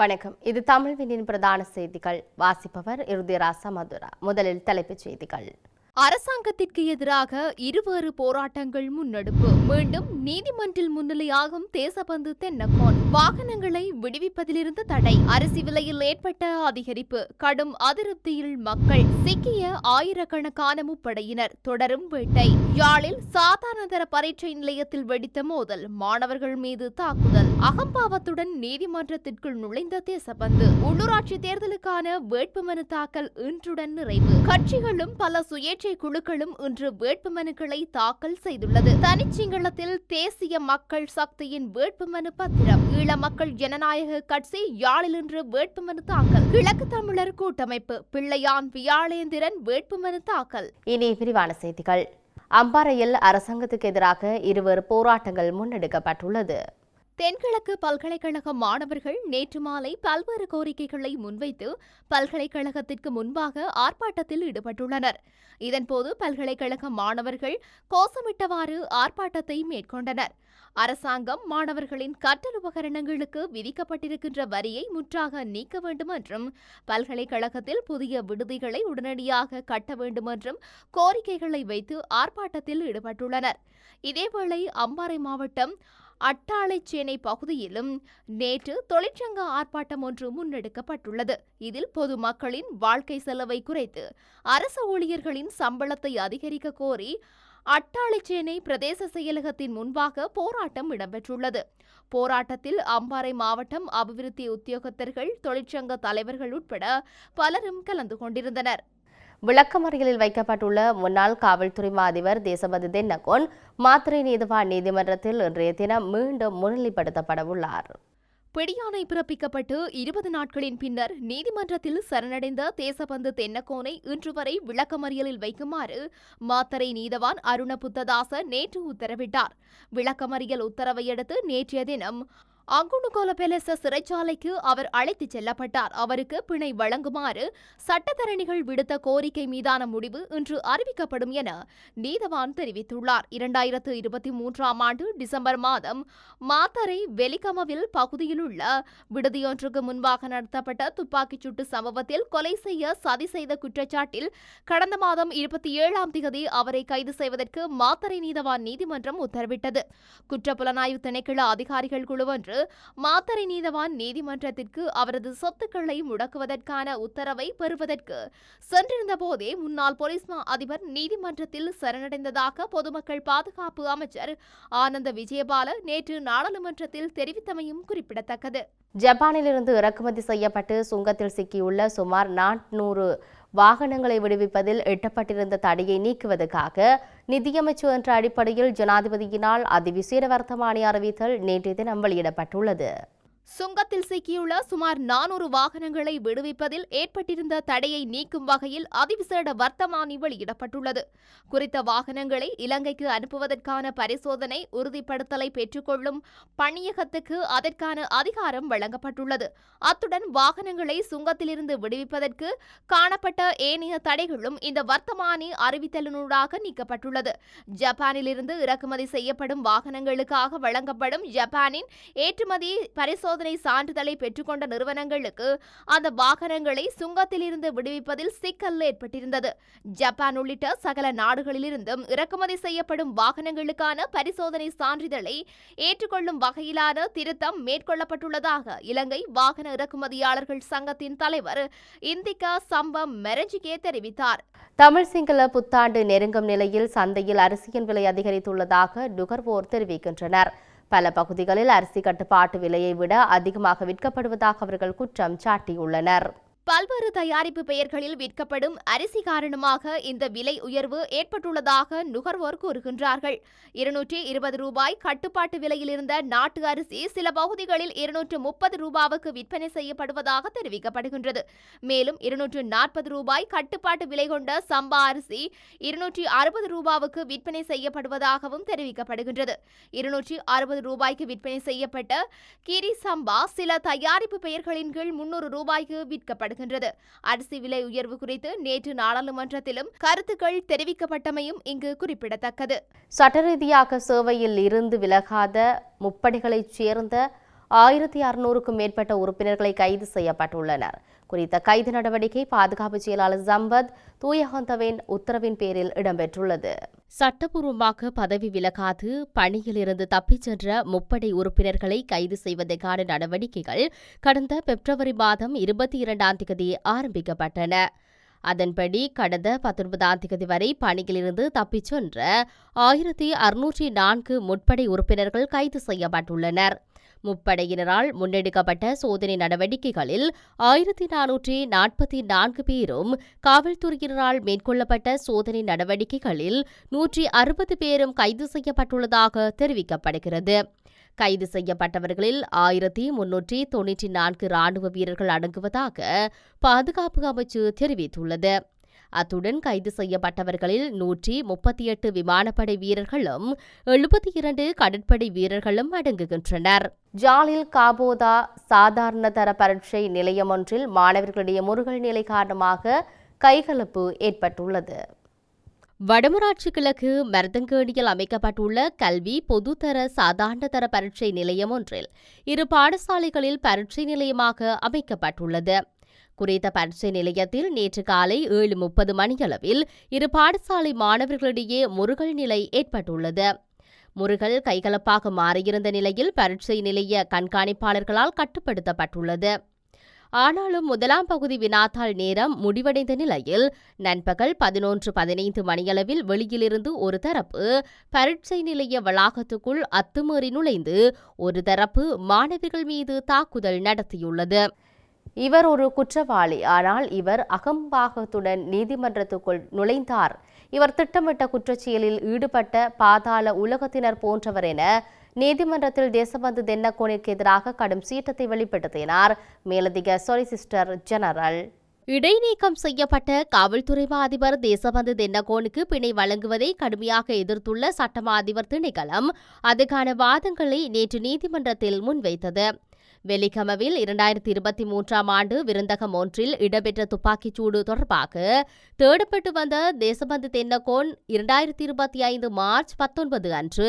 வணக்கம். இது தமிழ்வினின் பிரதான செய்திகள். வாசிப்பவர் இறுதிராசா மதுரா. முதலில் தலைப்புச் செய்திகள். அரசாங்கத்திற்கு எதிராக இருவேறு போராட்டங்கள் முன்னெடுப்பு. மீண்டும் நீதிமன்றில் முன்னிலையாகும் தேசபந்து தென்னக்கோன். வாகனங்களை விடுவிப்பதிலிருந்து தடை. அரிசி விலையில் ஏற்பட்ட அதிகரிப்பு. கடும் அதிருப்தியில் மக்கள். சிக்கிய ஆயிரக்கணக்கான முப்படையினர். தொடரும் வேட்டை. யாழில் சாதாரணதர பரீட்சை நிலையத்தில் வெடித்த மோதல். மாணவர்கள் மீது தாக்குதல். அகம்பாவத்துடன் நீதிமன்றத்திற்குள் நுழைந்த தேசபந்து. உள்ளூராட்சி தேர்தலுக்கான வேட்புமனு தாக்கல் இன்றுடன் நிறைவு. கட்சிகளும் பல சுயேட்சை குழுக்களும் இன்று வேட்புமனுக்களை தாக்கல் செய்துள்ளது. தனிச்சிங்களத்தில் தேசிய மக்கள் சக்தியின் வேட்புமனு பத்திரம். ஈழ மக்கள் ஜனநாயக கட்சி யாழில் இன்று வேட்புமனு தாக்கல். கிழக்கு தமிழர் கூட்டமைப்பு பிள்ளையான் வியாழேந்திரன் வேட்புமனு தாக்கல். இனி விரிவான செய்திகள். அம்பாறையில் அரசாங்கத்துக்கு எதிராக இருவர் போராட்டங்கள் முன்னெடுக்கப்பட்டுள்ளது. தென்கிழக்கு பல்கலைக்கழக மாணவர்கள் நேற்று மாலை பல்வேறு கோரிக்கைகளை முன்வைத்து பல்கலைக்கழகத்திற்கு முன்பாக ஆர்ப்பாட்டத்தில் ஈடுபட்டுள்ளனர். இதன்போது பல்கலைக்கழக மாணவர்கள் கோஷமிட்டவாறு ஆர்ப்பாட்டத்தை மேற்கொண்டனர். அரசாங்கம் மாணவர்களின் கற்றல் உபகரணங்களுக்கு விதிக்கப்பட்டிருக்கின்ற வரியை முற்றாக நீக்க வேண்டும் என்றும் பல்கலைக்கழகத்தில் புதிய விடுதிகளை உடனடியாக கட்ட வேண்டும் என்றும் கோரிக்கைகளை வைத்து ஆர்ப்பாட்டத்தில் ஈடுபட்டுள்ளனர். இதேவேளை அம்பாறை மாவட்டம் அட்டாளைச்சேனை பகுதியிலும் நேற்று தொழிற்சங்க ஆர்ப்பாட்டம் ஒன்று முன்னெடுக்கப்பட்டுள்ளது. இதில் பொதுமக்களின் வாழ்க்கை செலவை குறைத்து அரசு ஊழியர்களின் சம்பளத்தை அதிகரிக்க கோரி அட்டாளைச்சேனை பிரதேச செயலகத்தின் முன்பாக போராட்டம் இடம்பெற்றுள்ளது. போராட்டத்தில் அம்பாறை மாவட்டம் அபிவிருத்தி உத்தியோகத்தர்கள் தொழிற்சங்க தலைவர்கள் உட்பட பலரும் கலந்து கொண்டிருந்தனர். விளக்கமறியலில் வைக்கப்பட்டுள்ள முன்னாள் காவல்துறை மா அதிபர் தேசபதி தென்னகோன் மாத்திரை நீதிவான் நீதிமன்றத்தில் இன்றைய தினம் மீண்டும் முன்னிலைப்படுத்தப்பட உள்ளார் பிடியாணை பிறப்பிக்கப்பட்டு இருபது நாட்களின் பின்னர் நீதிமன்றத்தில் சரணடைந்த தேசபந்து தென்னக்கோனை இன்று வரை விளக்கமறியலில் வைக்குமாறு மாத்தரை நீதவான் அருண புத்ததாச நேற்று உத்தரவிட்டார். விளக்கமறியல் உத்தரவையடுத்து நேற்றைய தினம் அங்குணுகோல பெலச சிறைச்சாலைக்கு அவர் அழைத்துச் செல்லப்பட்டார். அவருக்கு பிணை வழங்குமாறு சட்டத்தரணிகள் விடுத்த கோரிக்கை மீதான முடிவு இன்று அறிவிக்கப்படும் என நீதவான் தெரிவித்துள்ளார். இரண்டாயிரத்து இருபத்தி மூன்றாம் ஆண்டு டிசம்பர் மாதம் மாத்தரை வெலிகமவில் பகுதியிலுள்ள விடுதியொன்றுக்கு முன்பாக நடத்தப்பட்ட துப்பாக்கிச் சூட்டு சம்பவத்தில் கொலை செய்ய சதி செய்த குற்றச்சாட்டில் கடந்த மாதம் இருபத்தி ஏழாம் திகதி அவரை கைது செய்வதற்கு மாத்தரை நீதவான் நீதிமன்றம் உத்தரவிட்டது. குற்றப்புலனாய்வு திணைக்கள அதிகாரிகள் குழு என்று மாத்தறை நீதவான் நீதிமன்றத்திற்கு அவரது சொத்துக்களை முடக்குவதற்கான உத்தரவை பெறுவதற்கு சென்றிருந்த போதே முன்னாள் போலீஸ் மா அதிபர் நீதிமன்றத்தில் சரணடைந்ததாக பொதுமக்கள் பாதுகாப்பு அமைச்சர் ஆனந்த விஜயபால நேற்று நாடாளுமன்றத்தில் தெரிவித்தமையும் குறிப்பிடத்தக்கது. ஜப்பானிலிருந்து இறக்குமதி செய்யப்பட்டு சுங்கத்தில் சிக்கியுள்ள சுமார் நானூறு வாகனங்களை விடுவிப்பதில் எட்டப்பட்டிருந்த தடையை நீக்குவதற்காக நிதியமைச்சு என்ற அடிப்படையில் ஜனாதிபதியினால் அதிவிசேட வர்த்தமானி அறிவித்தல் நேற்றைய தினம் வெளியிடப்பட்டுள்ளது. சுங்கத்தில் சிக்கியுள்ள சுமார் நானூறு வாகனங்களை விடுவிப்பதில் ஏற்பட்டிருந்த தடையை நீக்கும் வகையில் அதிவிசேட வர்த்தமானி வெளியிடப்பட்டுள்ளது. குறித்த வாகனங்களை இலங்கைக்கு அனுப்புவதற்கான பரிசோதனை உறுதிப்படுத்தலை பெற்றுக்கொள்ளும் பணியகத்துக்கு அதற்கான அதிகாரம் வழங்கப்பட்டுள்ளது. அத்துடன் வாகனங்களை சுங்கத்திலிருந்து விடுவிப்பதற்கு காணப்பட்ட ஏனைய தடைகளும் இந்த வர்த்தமானி அறிவித்தலினூடாக நீக்கப்பட்டுள்ளது. ஜப்பானிலிருந்து இறக்குமதி செய்யப்படும் வாகனங்களுக்காக வழங்கப்படும் ஜப்பானின் ஏற்றுமதி பரிசோதனை பரிசோதனை சான்றிதழை பெற்றுக்கொண்ட நிறுவனங்களுக்கு அந்த வாகனங்களை சுங்கத்திலிருந்து விடுவிப்பதில் சிக்கல் ஏற்பட்டிருந்தது. ஜப்பான் உள்ளிட்ட சகல நாடுகளிலிருந்தும் இறக்குமதி செய்யப்படும் வாகனங்களுக்கான பரிசோதனை சான்றிதழை ஏற்றுக்கொள்ளும் வகையிலான திருத்தம் மேற்கொள்ளப்பட்டுள்ளதாக இலங்கை வாகன இறக்குமதியாளர்கள் சங்கத்தின் தலைவர் இந்திகா சம்பம் மெரஞ்சிகே தெரிவித்தார். தமிழ் சிங்கள புத்தாண்டு நெருங்கும் நிலையில் சந்தையில் அரிசியின் விலை அதிகரித்துள்ளதாக நுகர்வோர் தெரிவிக்கின்றனர். பல பகுதிகளில் அரிசி கட்டுப்பாட்டு விலையை விட அதிகமாக விற்கப்படுவதாக அவர்கள் குற்றம் சாட்டியுள்ளனர். பல்வேறு தயாரிப்பு பெயர்களில் விற்கப்படும் அரிசி காரணமாக இந்த விலை உயர்வு ஏற்பட்டுள்ளதாக நுகர்வோர் கூறுகின்றார்கள். இருநூற்றி இருபது ரூபாய் கட்டுப்பாட்டு விலையில் இருந்த நாட்டு அரிசி சில பகுதிகளில் இருநூற்று முப்பது ரூபாவுக்கு விற்பனை செய்யப்படுவதாக தெரிவிக்கப்படுகின்றது. மேலும் இருநூற்று நாற்பது ரூபாய் கட்டுப்பாட்டு விலை கொண்ட சம்பா அரிசி இருநூற்றி அறுபது ரூபாவுக்கு விற்பனை செய்யப்படுவதாகவும் தெரிவிக்கப்படுகின்றது. இருநூற்றி அறுபது ரூபாய்க்கு விற்பனை செய்யப்பட்ட கிரி சம்பா சில தயாரிப்பு பெயர்களின் கீழ் முன்னூறு ரூபாய்க்கு விற்கப்படுகிறது. வருகின்றது அரிசி விலை உயர்வு குறித்து நேற்று நாடாளுமன்றத்திலும் கருத்துக்கள் தெரிவிக்கப்பட்டமையும் இங்கு குறிப்பிடத்தக்கது. சட்ட ரீதியாக சேவையில் இருந்து விலகாத முப்படைகளைச் சேர்ந்த ஆயிரத்தி அறுநூறுக்கும் மேற்பட்ட உறுப்பினர்களை கைது செய்யப்பட்டுள்ளனர். குறித்த கைது நடவடிக்கை பாதுகாப்பு செயலாளர் சம்பத் தூயகந்தவின் உத்தரவின் பேரில் இடம்பெற்றுள்ளது. சட்டபூர்வமாக பதவி விலகாது பணியிலிருந்து தப்பிச் சென்ற முப்படை உறுப்பினர்களை கைது செய்வதற்கான நடவடிக்கைகள் கடந்த பிப்ரவரி மாதம் இருபத்தி இரண்டாம் தேதி ஆரம்பிக்கப்பட்டன. அதன்படி கடந்த பத்தொன்பதாம் தேதி வரை பணியிலிருந்து தப்பிச் சென்ற ஆயிரத்தி அறுநூற்றி நான்கு முற்படை உறுப்பினர்கள் கைது செய்யப்பட்டுள்ளனர். முப்படையினரால் முன்னெடுக்கப்பட்ட சோதனை நடவடிக்கைகளில் ஆயிரத்தி நானூற்றி நாற்பத்தி நான்கு பேரும் காவல்துறையினரால் மேற்கொள்ளப்பட்ட சோதனை நடவடிக்கைகளில் நூற்றி அறுபது பேரும் கைது செய்யப்பட்டுள்ளதாக தெரிவிக்கப்படுகிறது. கைது செய்யப்பட்டவர்களில் ஆயிரத்தி முன்னூற்றி தொன்னூற்றி நான்கு ராணுவ வீரர்கள் அடங்குவதாக பாதுகாப்பு அமைச்சு தெரிவித்துள்ளது. அத்துடன் கைது செய்யப்பட்டவர்களில் நூற்றி முப்பத்தி எட்டு விமானப்படை வீரர்களும் எழுபத்தி இரண்டு கடற்படை வீரர்களும் அடங்குகின்றனர். ஜாலில் காபோதா சாதாரண தர பரீட்சை நிலையம் ஒன்றில் மாணவர்களுடைய முருகல் நிலை காரணமாக கைகலப்பு ஏற்பட்டுள்ளது. வடமராட்சி கிழக்கு மருதங்கேணியில் அமைக்கப்பட்டுள்ள கல்வி பொதுத்தர சாதாரண தர பரீட்சை நிலையம் ஒன்றில் இரு பாடசாலைகளில் பரீட்சை நிலையமாக அமைக்கப்பட்டுள்ளது. குறித்த பரீட்சை நிலையத்தில் நேற்று காலை ஏழு முப்பது மணியளவில் இரு பாடசாலை மாணவர்களிடையே முருகல் நிலை ஏற்பட்டுள்ளது. முருகல் கைகலப்பாக மாறியிருந்த நிலையில் பரீட்சை நிலைய கண்காணிப்பாளர்களால் கட்டுப்படுத்தப்பட்டுள்ளது. ஆனாலும் முதலாம் பகுதி வினாத்தாள் நேரம் முடிவடைந்த நிலையில் நண்பகல் பதினொன்று பதினைந்து மணியளவில் வெளியிலிருந்து ஒரு தரப்பு பரீட்சை நிலைய வளாகத்துக்குள் அத்துமீறி நுழைந்து ஒரு தரப்பு மாணவிகள் மீது தாக்குதல் நடத்தியுள்ளது. இவர் ஒரு குற்றவாளி. ஆனால் இவர் அகம்பாகத்துடன் நீதிமன்றத்துக்குள் நுழைந்தார். இவர் திட்டமிட்ட குற்றச்செயலில் ஈடுபட்ட பாதாள உலகத்தினர் போன்றவர் என நீதிமன்றத்தில் தேசபந்து தென்னக்கோனிற்கு எதிராக கடும் சீற்றத்தை வெளிப்படுத்தினார். மேலதிக சொலிசிஸ்டர் ஜெனரல் இடைநீக்கம் செய்யப்பட்ட காவல்துறை அதிபர் தேசபந்து தென்னகோனுக்கு பிணை வழங்குவதை கடுமையாக எதிர்த்துள்ள சட்டமா அதிபர் திணைக்களம் அதுக்கான வாதங்களை நேற்று நீதிமன்றத்தில் முன்வைத்தது. வெலிகமவில் இரண்டாயிரத்தி இருபத்தி மூன்றாம் ஆண்டு விருந்தகம் ஒன்றில் இடம்பெற்ற துப்பாக்கிச்சூடு தொடர்பாக தேடப்பட்டு வந்த தேசபந்து தென்னகோன் இரண்டாயிரத்தி இருபத்தி ஐந்து மார்ச் பத்தொன்பது அன்று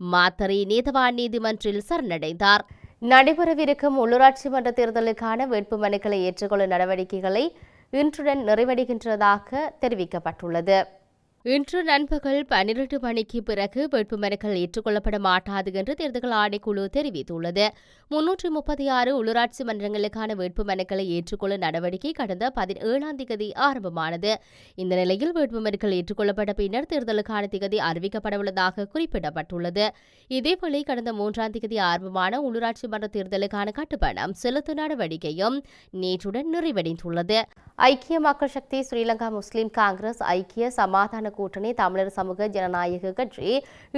மாத்தறை நீதவான் நீதிமன்றில் சரணடைந்தார். நடைபெறவிருக்கும் உள்ளூராட்சி மன்ற தேர்தலுக்கான வேட்புமனுக்களை ஏற்றுக்கொள்ளும் நடவடிக்கைகளை இன்றுடன் நிறைவடைகின்றதாக தெரிவிக்கப்பட்டுள்ளது. இன்று நண்பகல் பன்னிரண்டு மணிக்கு பிறகு வேட்புமனுக்கள் ஏற்றுக்கொள்ளப்பட மாட்டாது என்று தேர்தல் ஆணைக்குழு தெரிவித்துள்ளது. முன்னூற்றி முப்பத்தி ஆறு உள்ளூராட்சி மன்றங்களுக்கான வேட்புமனுக்களை ஏற்றுக்கொள்ளும் நடவடிக்கை கடந்த பதினேழாம் திகதி ஆரம்பமானது. இந்த நிலையில் வேட்புமனுக்கள் ஏற்றுக்கொள்ளப்பட்ட பின்னர் தேர்தலுக்கான திகதி அறிவிக்கப்படவுள்ளதாக குறிப்பிடப்பட்டுள்ளது. இதேவேளை கடந்த மூன்றாம் திகதி ஆரம்பமான உள்ளூராட்சி மன்ற தேர்தலுக்கான கட்டுப்பணம் செலுத்தும் நடவடிக்கையும் நேற்றுடன் நிறைவடைந்துள்ளது. ஐக்கிய மக்கள் சக்தி ஸ்ரீலங்கா முஸ்லிம் காங்கிரஸ் ஐக்கிய சமாதான கூட்டணி தமிழர் சமூக ஜனநாயக கட்சி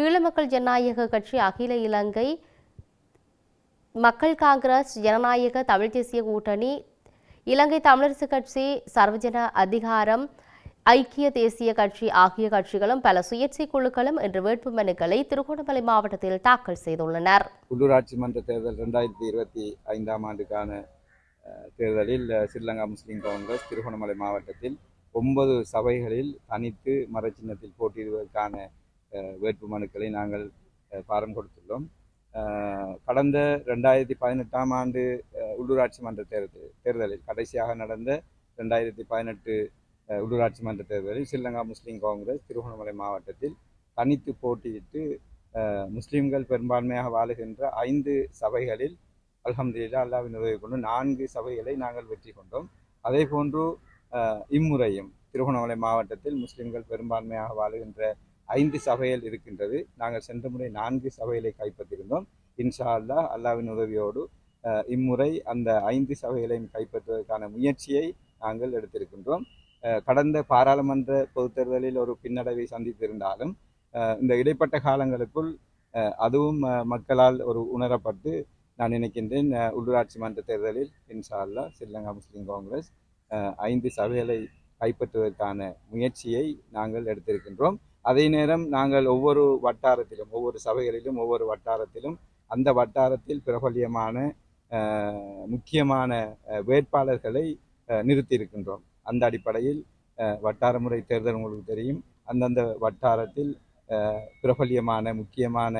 ஈழமக்கள் ஜனநாயக கட்சி அகில இலங்கை மக்கள் காங்கிரஸ் ஜனநாயக தமிழ் தேசிய கூட்டணி இலங்கை தமிழரசு கட்சி சர்வஜன அதிகாரம் ஐக்கிய தேசிய கட்சி ஆகிய கட்சிகளும் பல சுயேட்சை குழுக்களும் இன்று வேட்பு மனுக்களை திருகோணமலை மாவட்டத்தில் தாக்கல் செய்துள்ளனர். உள்ளூராட்சி மன்ற தேர்தல் ரெண்டாயிரத்தி இருபத்தி ஐந்தாம் ஆண்டுக்கான தேர்தலில் ஸ்ரீலங்கா முஸ்லீம் காங்கிரஸ் திருகோணமலை மாவட்டத்தில் ஒன்பது சபைகளில் தனித்து மரச்சின்னத்தில் போட்டியிடுவதற்கான வேட்பு மனுக்களை நாங்கள் பாரம் கொடுத்துள்ளோம். கடந்த ரெண்டாயிரத்தி பதினெட்டாம் ஆண்டு உள்ளூராட்சி மன்ற தேர்தல் தேர்தலில் கடைசியாக நடந்த ரெண்டாயிரத்தி பதினெட்டு உள்ளூராட்சி மன்ற தேர்தலில் ஸ்ரீலங்கா முஸ்லீம் காங்கிரஸ் திருகோணமலை மாவட்டத்தில் தனித்து போட்டியிட்டு முஸ்லீம்கள் பெரும்பான்மையாக வாழுகின்ற ஐந்து சபைகளில் அல்ஹம்துலில்லாஹ் அல்லாவின் உதவி கொண்டு நான்கு சபைகளை நாங்கள் வெற்றி கொண்டோம். அதே போன்று இம்முறையும் திருகோணமலை மாவட்டத்தில் முஸ்லிம்கள் பெரும்பான்மையாக வாழுகின்ற ஐந்து சபைகள் இருக்கின்றது. நாங்கள் சென்ற முறை நான்கு சபைகளை கைப்பற்றியிருந்தோம் இன்ஷா அல்லாஹ் அல்லாவின் உதவியோடு இம்முறை அந்த ஐந்து சபைகளையும் கைப்பற்றுவதற்கான முயற்சியை நாங்கள் எடுத்திருக்கின்றோம். கடந்த பாராளுமன்ற பொதுத் தேர்தலில் ஒரு பின்னடைவை சந்தித்திருந்தாலும் இந்த இடைப்பட்ட காலங்களுக்குள் அதுவும் மக்களால் ஒரு உணரப்பட்டு நான் நினைக்கின்றேன் உள்ளூராட்சி மன்ற தேர்தலில் இன்ஷா அல்லாஹ் ஸ்ரீலங்கா முஸ்லீம் காங்கிரஸ் ஐந்து சபைகளை கைப்பற்றுவதற்கான முயற்சியை நாங்கள் எடுத்திருக்கின்றோம். அதே நேரம் நாங்கள் ஒவ்வொரு வட்டாரத்திலும் ஒவ்வொரு சபைகளிலும் ஒவ்வொரு வட்டாரத்திலும் அந்த வட்டாரத்தில் பிரபல்யமான முக்கியமான வேட்பாளர்களை நிறுத்தியிருக்கின்றோம். அந்த அடிப்படையில் வட்டார முறை தேர்தல் உங்களுக்கு தெரியும். அந்தந்த வட்டாரத்தில் பிரபல்யமான முக்கியமான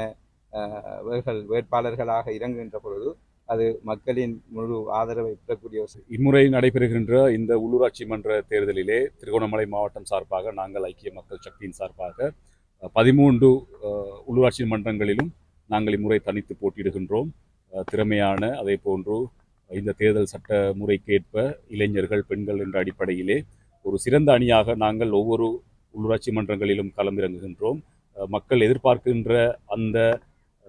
வேட்பாளர்களாக இறங்குகின்ற பொழுது அது மக்களின் முழு ஆதரவை பெறக்கூடிய இம்முறை நடைபெறுகின்ற இந்த உள்ளூராட்சி மன்ற தேர்தலிலே திருகோணமலை மாவட்டம் சார்பாக நாங்கள் ஐக்கிய மக்கள் சக்தியின் சார்பாக பதிமூன்று உள்ளூராட்சி மன்றங்களிலும் நாங்கள் இம்முறை தனித்து போட்டியிடுகின்றோம். திறமையான அதே போன்று இந்த தேர்தல் சட்ட முறைக்கேற்ப இளைஞர்கள் பெண்கள் என்ற அடிப்படையிலே ஒரு சிறந்த அணியாக நாங்கள் ஒவ்வொரு உள்ளூராட்சி மன்றங்களிலும் களமிறங்குகின்றோம். மக்கள் எதிர்பார்க்கின்ற அந்த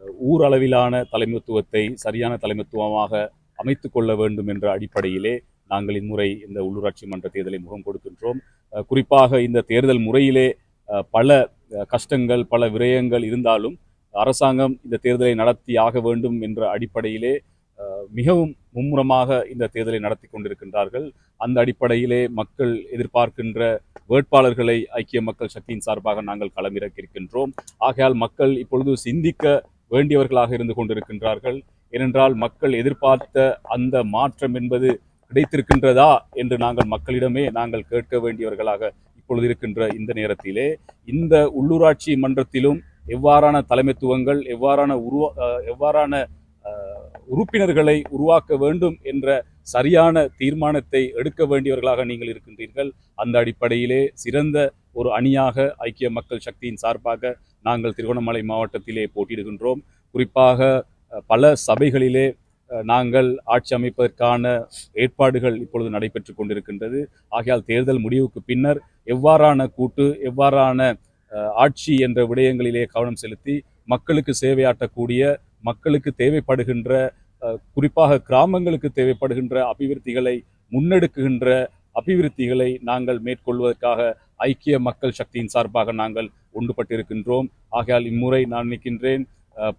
ஊரளவிலான ஊர் அளவிலான தலைமைத்துவத்தை சரியான தலைமைத்துவமாக அமைத்து கொள்ள வேண்டும் என்ற அடிப்படையிலே நாங்கள் இம்முறை இந்த உள்ளூராட்சி மன்ற தேர்தலை முகம் கொடுக்கின்றோம். குறிப்பாக இந்த தேர்தல் முறையிலே பல கஷ்டங்கள் பல விரயங்கள் இருந்தாலும் அரசாங்கம் இந்த தேர்தலை நடத்தி ஆக வேண்டும் என்ற அடிப்படையிலே மிகவும் மும்முரமாக இந்த தேர்தலை நடத்தி கொண்டிருக்கின்றார்கள். அந்த அடிப்படையிலே மக்கள் எதிர்பார்க்கின்ற வேட்பாளர்களை ஐக்கிய மக்கள் சக்தியின் சார்பாக நாங்கள் களமிறக்கியிருக்கின்றோம். ஆகையால் மக்கள் இப்பொழுது சிந்திக்க வேண்டியவர்களாக இருந்து கொண்டிருக்கின்றார்கள். ஏனென்றால் மக்கள் எதிர்பார்த்த அந்த மாற்றம் என்பது கிடைத்திருக்கின்றதா என்று நாங்கள் மக்களிடமே நாங்கள் கேட்க வேண்டியவர்களாக இப்பொழுது இருக்கின்ற இந்த நேரத்திலே இந்த உள்ளூராட்சி மன்றத்திலும் எவ்வாறான தலைமைத்துவங்கள் எவ்வாறான உருவா எவ்வாறான உறுப்பினர்களை உருவாக்க வேண்டும் என்ற சரியான தீர்மானத்தை எடுக்க வேண்டியவர்களாக நீங்கள் இருக்கின்றீர்கள். அந்த அடிப்படையிலே சிறந்த ஒரு அணியாக ஐக்கிய மக்கள் சக்தியின் சார்பாக நாங்கள் திருவண்ணாமலை மாவட்டத்திலே போட்டியிடுகின்றோம். குறிப்பாக பல சபைகளிலே நாங்கள் ஆட்சி அமைப்பதற்கான ஏற்பாடுகள் இப்பொழுது நடைபெற்று கொண்டிருக்கின்றது. ஆகையால் தேர்தல் முடிவுக்கு பின்னர் எவ்வாறான கூட்டு எவ்வாறான ஆட்சி என்ற விடயங்களிலே கவனம் செலுத்தி மக்களுக்கு சேவையாற்றக்கூடிய மக்களுக்கு தேவைப்படுகின்ற குறிப்பாக கிராமங்களுக்கு தேவைப்படுகின்ற அபிவிருத்திகளை முன்னெடுக்குகின்ற அபிவிருத்திகளை நாங்கள் மேற்கொள்வதற்காக ஐக்கிய மக்கள் சக்தியின் சார்பாக நாங்கள் ஒன்றுபட்டிருக்கின்றோம். ஆகையால் இம்முறை நான் நினைக்கின்றேன்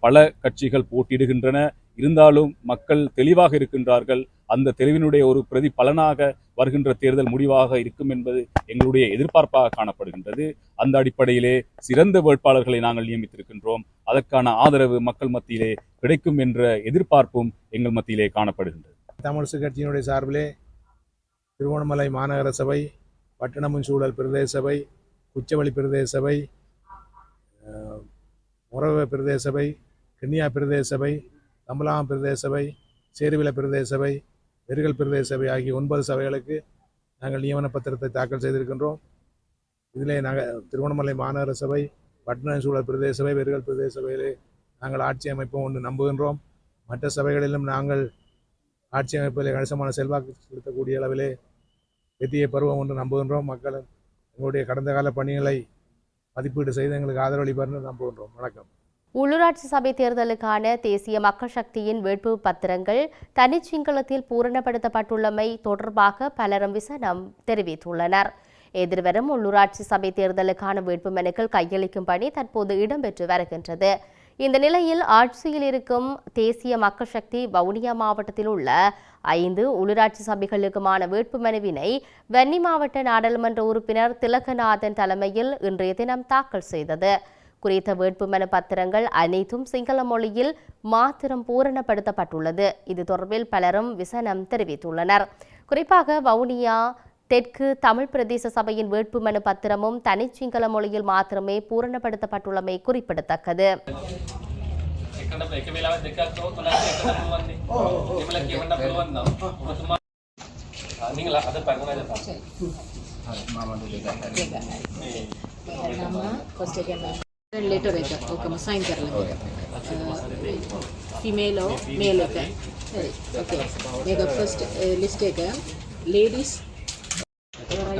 பல கட்சிகள் போட்டியிடுகின்றன. இருந்தாலும் மக்கள் தெளிவாக இருக்கின்றார்கள். அந்த தெளிவினுடைய ஒரு பிரதி பலனாக வருகின்ற தேர்தல் முடிவாக இருக்கும் என்பது எங்களுடைய எதிர்பார்ப்பாக காணப்படுகின்றது. அந்த அடிப்படையிலே சிறந்த வேட்பாளர்களை நாங்கள் நியமித்திருக்கின்றோம். அதற்கான ஆதரவு மக்கள் மத்தியிலே கிடைக்கும் என்ற எதிர்பார்ப்பும் எங்கள் மத்தியிலே காணப்படுகின்றது. தமிழிசு கட்சியினுடைய சார்பிலே திருவண்ணாமலை மாநகர சபை பட்டணமுஞ்சூழல் பிரதேச சபை குச்சவெளி பிரதேச சபை அஹ், பிரதேசபை பிரதேச சபை கிண்ணியா பிரதேச சபை தம்பலாம் பிரதேச சபை சேருவில பிரதேச சபை வெறுகல் பிரதேச சபை ஆகிய ஒன்பது சபைகளுக்கு நாங்கள் நியமன பத்திரத்தை தாக்கல் செய்திருக்கின்றோம். இதிலே நாங்கள் திருவண்ணாமலை மாநகர சபை பட்டணச்சூழல் பிரதேச சபை வெறுகல் பிரதேச சபையிலே நாங்கள் ஆட்சி அமைப்போம் ஒன்று நம்புகின்றோம். மற்ற சபைகளிலும் நாங்கள் ஆட்சி அமைப்பில் கணிசமான செல்வாக்கு செலுத்தக்கூடிய அளவிலே வெற்றியை பருவம் என்று நம்புகின்றோம். மக்கள் எங்களுடைய கடந்த கால பணிகளை மதிப்பீடு செய்து எங்களுக்கு ஆதரவளிப்பார் என்று நம்புகின்றோம். வணக்கம். உள்ளூராட்சி சபை தேர்தலுக்கான தேசிய மக்கள் சக்தியின் வேட்பு பத்திரங்கள் தனிச்சிங்களத்தில் பூரணப்படுத்தப்பட்டுள்ளமை தொடர்பாக பலரும் விசனம் தெரிவித்துள்ளனர். எதிர்வரும் உள்ளூராட்சி சபை தேர்தலுக்கான வேட்புமனுக்கள் கையளிக்கும் பணி தற்போது இடம்பெற்று வருகின்றது. இந்த நிலையில் ஆட்சியில் இருக்கும் தேசிய மக்கள் சக்தி வவுனியா மாவட்டத்தில் உள்ள ஐந்து உள்ளூராட்சி சபைகளுக்குமான வேட்புமனுவினை வன்னி மாவட்ட நாடாளுமன்ற உறுப்பினர் திலகநாதன் தலைமையில் இன்றைய தினம் தாக்கல் செய்தது. குறித்த வேட்புமனு பத்திரங்கள் அனைத்தும் சிங்கள மொழியில் மாத்திரம் பூரணப்படுத்தப்பட்டுள்ளது. இது தொடர்பில் பலரும் விசனம் தெரிவித்துள்ளனர். குறிப்பாக வவுனியா தெற்கு தமிழ் பிரதேச சபையின் வேட்புமனு பத்திரமும் தனிச்சிங்கள மொழியில் மாத்திரமே பூரணப்படுத்தப்பட்டுள்ளமை குறிப்பிடத்தக்கது. ಲೆಟರ್ ಐತೆ ಓಕೆ ಸಾಯಂಕಾಲ ಫಿಮೇಲು ಮೇಲ್ ಐತೆ ಓಕೆ ಈಗ ಫಸ್ಟ್ ಲಿಸ್ಟ್ ಐತೆ ಲೇಡೀಸ್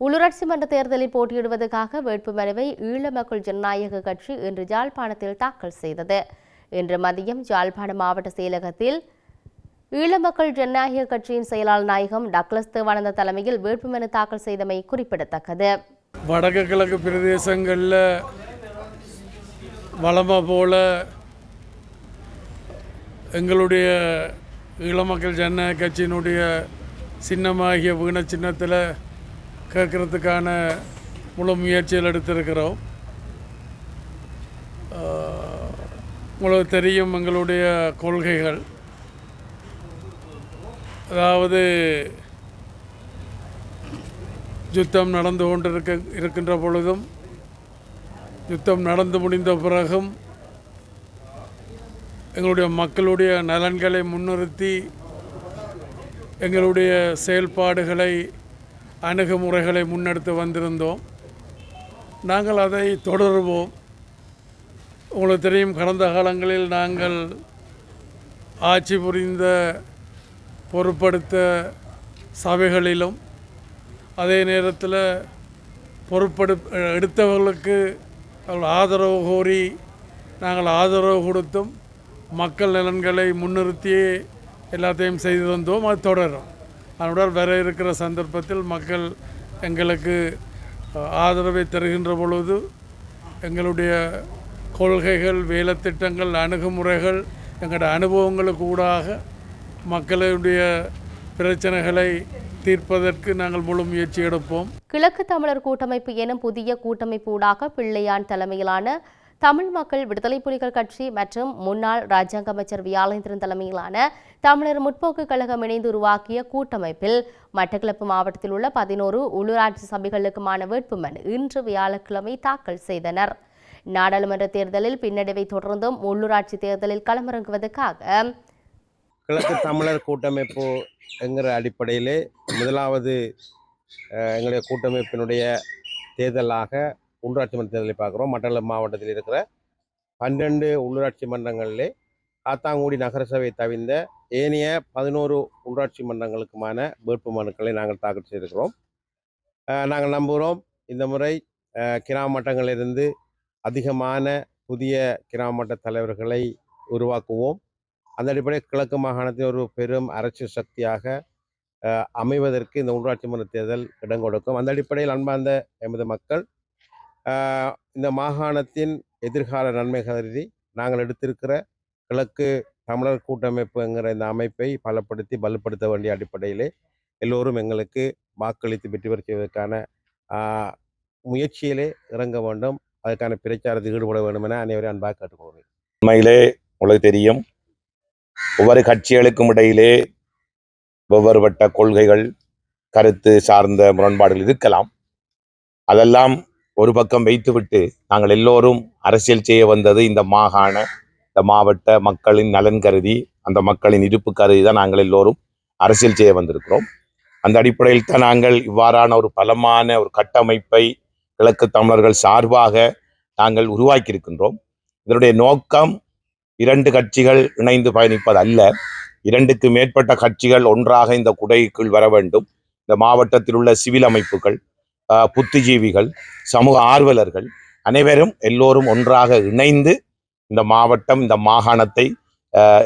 உள்ளூராட்சி மன்ற தேர்தலில் போட்டியிடுவதற்காக வேட்புமனுவை ஈழ மக்கள் ஜனநாயக கட்சி இன்று ஜாழ்ப்பாணத்தில் தாக்கல் செய்தது. இன்று மதியம் ஜாழ்ப்பாணம் மாவட்ட செயலகத்தில் ஈழ மக்கள் ஜனநாயக கட்சியின் செயலாளர் நாயகம் டக்ளஸ் தேவானந்த தலைமையில் வேட்புமனு தாக்கல் செய்தமை குறிப்பிடத்தக்கது. வடக்கு கிழக்கு பிரதேசங்களில் வளமை போல எங்களுடைய ஈழமக்கள் ஜனநாயக கட்சியினுடைய சின்னமாகிய வீண சின்னத்தில் கேட்கறதுக்கான முழு முயற்சிகள் எடுத்திருக்கிறோம். உங்களுக்கு தெரியும் எங்களுடைய கொள்கைகள். அதாவது யுத்தம் நடந்து கொண்டிருக்க இருக்கின்ற பொழுதும் யுத்தம் நடந்து முடிந்த பிறகும் எங்களுடைய மக்களுடைய நலன்களை முன்னிறுத்தி எங்களுடைய செயல்பாடுகளை அணுகுமுறைகளை முன்னெடுத்து வந்திருந்தோம். நாங்கள் அதை தொடருவோம். உங்களுக்கு தெரியும் கடந்த காலங்களில் நாங்கள் ஆட்சி புரிந்த பொறுப்படுத்த சபைகளிலும் அதே நேரத்தில் பொறுப்பெடு எடுத்தவர்களுக்கு ஆதரவு கோரி நாங்கள் ஆதரவு கொடுத்தும் மக்கள் நலன்களை முன்னிறுத்தியே எல்லாத்தையும் செய்து வந்தோம் அது தொடரும் அதனுடன் வர இருக்கிற சந்தர்ப்பத்தில் மக்கள் எங்களுக்கு ஆதரவை தருகின்ற பொழுது எங்களுடைய கொள்கைகள் வேலைத்திட்டங்கள் அணுகுமுறைகள் எங்களுடைய அனுபவங்களுக்கு ஊடாக மக்களுடைய பிரச்சனைகளை தீர்ப்பதற்கு நாங்கள் முழு முயற்சி எடுப்போம். கிழக்கு தமிழர் கூட்டமைப்பு எனும் புதிய கூட்டமைப்பு ஊடாக பிள்ளையான் தலைமையிலான தமிழ் மக்கள் விடுதலை புலிகள் கட்சி மற்றும் முன்னாள் ராஜாங்க அமைச்சர் வியாழேந்திரன் தலைமையிலான தமிழர் முற்போக்கு கழகம் இணைந்து உருவாக்கிய கூட்டமைப்பில் மட்டக்களப்பு மாவட்டத்தில் உள்ள பதினோரு உள்ளூராட்சி சபைகளுக்குமான வேட்புமனு இன்று வியாழக்கிழமை தாக்கல் செய்தனர். நாடாளுமன்ற தேர்தலில் பின்னடைவை தொடர்ந்தும் உள்ளூராட்சி தேர்தலில் களமிறங்குவதற்காக கிழக்கு தமிழர் கூட்டமைப்பு என்கிற அடிப்படையிலே முதலாவது எங்களுடைய கூட்டமைப்பினுடைய தேர்தலாக உள்ளூராட்சி மன்ற தேர்தலை பார்க்குறோம். மண்டல மாவட்டத்தில் இருக்கிற பன்னெண்டு உள்ளூராட்சி மன்றங்களிலே காத்தாங்குடி நகரசபை தவிர்ந்த ஏனைய பதினோரு உள்ளாட்சி மன்றங்களுக்குமான வேட்பு மனுக்களை நாங்கள் தாக்கல் செய்திருக்கிறோம். நாங்கள் நம்புகிறோம் இந்த முறை கிராம மட்டங்களிலிருந்து அதிகமான புதிய கிராம மட்ட தலைவர்களை உருவாக்குவோம். அந்த அடிப்படையில் கிழக்கு மாகாணத்தில் ஒரு பெரும் அரசியல் சக்தியாக அமைவதற்கு இந்த உள்ளாட்சி மன்ற தேர்தல் இடம் கொடுக்கும். அந்த அடிப்படையில் அன்பார்ந்த எமது மக்கள் இந்த மாகாணத்தின் எதிர்கால நன்மை கருதி நாங்கள் எடுத்திருக்கிற கிழக்கு தமிழர் கூட்டமைப்பு என்கிற இந்த அமைப்பை பலப்படுத்தி பலப்படுத்த வேண்டிய அடிப்படையிலே எல்லோரும் எங்களுக்கு வாக்களித்து வெற்றி பெற செய்வதற்கான முயற்சியிலே இறங்க வேண்டும். அதற்கான பிரச்சாரத்தில் ஈடுபட வேண்டும் என அனைவரும் அன்பாக கேட்டுக்கொள்வேன் உண்மையிலே உங்களுக்கு தெரியும் ஒவ்வொரு கட்சிகளுக்கும் இடையிலே வெவ்வேறுபட்ட கொள்கைகள் கருத்து சார்ந்த முரண்பாடுகள் இருக்கலாம். அதெல்லாம் ஒரு பக்கம் வைத்துவிட்டு நாங்கள் எல்லோரும் அரசியல் செய்ய வந்தது இந்த மாகாண இந்த மாவட்ட மக்களின் நலன் கருதி அந்த மக்களின் இருப்பு கருதி தான் நாங்கள் எல்லோரும் அரசியல் செய்ய வந்திருக்கிறோம். அந்த அடிப்படையில் தான் நாங்கள் இவ்வாறான ஒரு பலமான ஒரு கட்டமைப்பை கிழக்கு தமிழர்கள் சார்பாக நாங்கள் உருவாக்கி இருக்கின்றோம் இதனுடைய நோக்கம் இரண்டு கட்சிகள் இணைந்து பயணிப்பது அல்ல. இரண்டுக்கு மேற்பட்ட கட்சிகள் ஒன்றாக இந்த குடைக்குள் வர வேண்டும். இந்த மாவட்டத்தில் உள்ள சிவில் அமைப்புகள் புத்திஜீவிகள் சமூக ஆர்வலர்கள் அனைவரும் எல்லோரும் ஒன்றாக இணைந்து இந்த மாவட்டம் இந்த மாகாணத்தை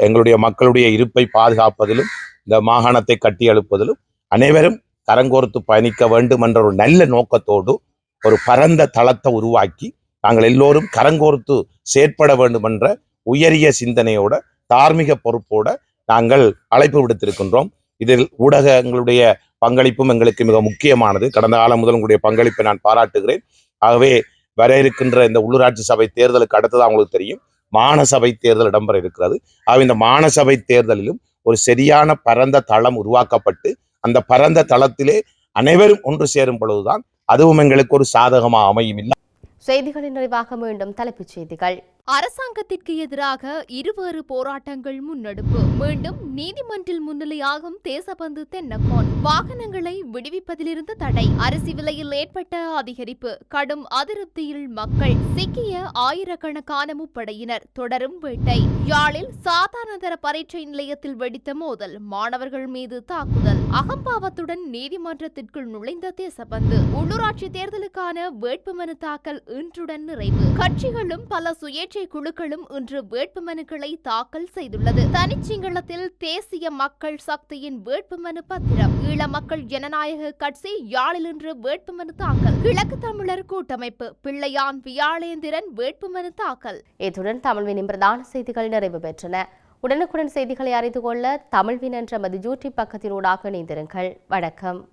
எங்களுடைய மக்களுடைய இருப்பை பாதுகாப்பதிலும் இந்த மாகாணத்தை கட்டி எழுப்பதிலும் அனைவரும் கரங்கோர்த்து பயணிக்க வேண்டும் என்ற ஒரு நல்ல நோக்கத்தோடு ஒரு பரந்த தளத்தை உருவாக்கி நாங்கள் எல்லோரும் கரங்கோர்த்து செயற்பட வேண்டும் என்ற உயரிய சிந்தனையோட தார்மீக பொறுப்போட நாங்கள் அழைப்பு விடுத்திருக்கின்றோம். இதில் ஊடகங்களுடைய பங்களிப்பும் எங்களுக்கு மிக முக்கியமானது. கடந்த காலம் முதல் உங்களுடைய பங்களிப்பை நான் பாராட்டுகிறேன். ஆகவே வர இருக்கின்ற இந்த உள்ளூராட்சி சபை தேர்தலுக்கு அடுத்தது அவங்களுக்கு தெரியும். மாநசபை தேர்தல் இடம்பெற இருக்கிறது. ஆகவே இந்த மாநசபை தேர்தலிலும் ஒரு சரியான பரந்த தளம் உருவாக்கப்பட்டு அந்த பரந்த தளத்திலே அனைவரும் ஒன்று சேரும் பொழுதுதான் அதுவும் எங்களுக்கு ஒரு சாதகமாக அமையும். இல்லை செய்திகளின் நிறைவாக மீண்டும் தலைப்புச் செய்திகள். அரசாங்கத்திற்கு எதிராக இருவேறு போராட்டங்கள் முன்னெடுப்பு. மீண்டும் நீதிமன்றில் முன்னிலையாகும் தேசபந்து தென்னக்கோன். வாகனங்களை விடுவிப்பதிலிருந்து தடை. அரிசி விலையில் ஏற்பட்ட அதிகரிப்பு. கடும் அதிருப்தியில் மக்கள் சிக்கிய ஆயிரக்கணக்கான முப்படையினர். தொடரும் வேட்டை. யாழில் சாதாரணதர பரீட்சை நிலையத்தில் வெடித்த மோதல். மாணவர்கள் மீது தாக்குதல். அகம்பாவத்துடன் நீதிமன்றத்திற்குள் நுழைந்த தேசபந்து. உள்ளூராட்சி தேர்தலுக்கான வேட்புமனு தாக்கல் இன்றுடன் நிறைவு. கட்சிகளும் பல சுயேட்சை குழுக்களும் இன்று வேட்புமனுக்களை தாக்கல் செய்துள்ளது. தனிச்சிங்களத்தில் தேசிய மக்கள் சக்தியின் வேட்புமனு பத்திரம். ஈழ மக்கள் ஜனநாயக கட்சி யாழில் இன்று வேட்புமனு தாக்கல். கிழக்கு தமிழர் கூட்டமைப்பு பிள்ளையான் வியாழேந்திரன் வேட்புமனு தாக்கல். இத்துடன் தமிழ்வினின் பிரதான செய்திகள் நிறைவு பெற்றன. உடனுக்குடன் செய்திகளை அறிந்து கொள்ள தமிழ்வின் என்ற மது யூடியூப் பக்கத்தினூடாக இணைந்திருங்கள். வணக்கம்.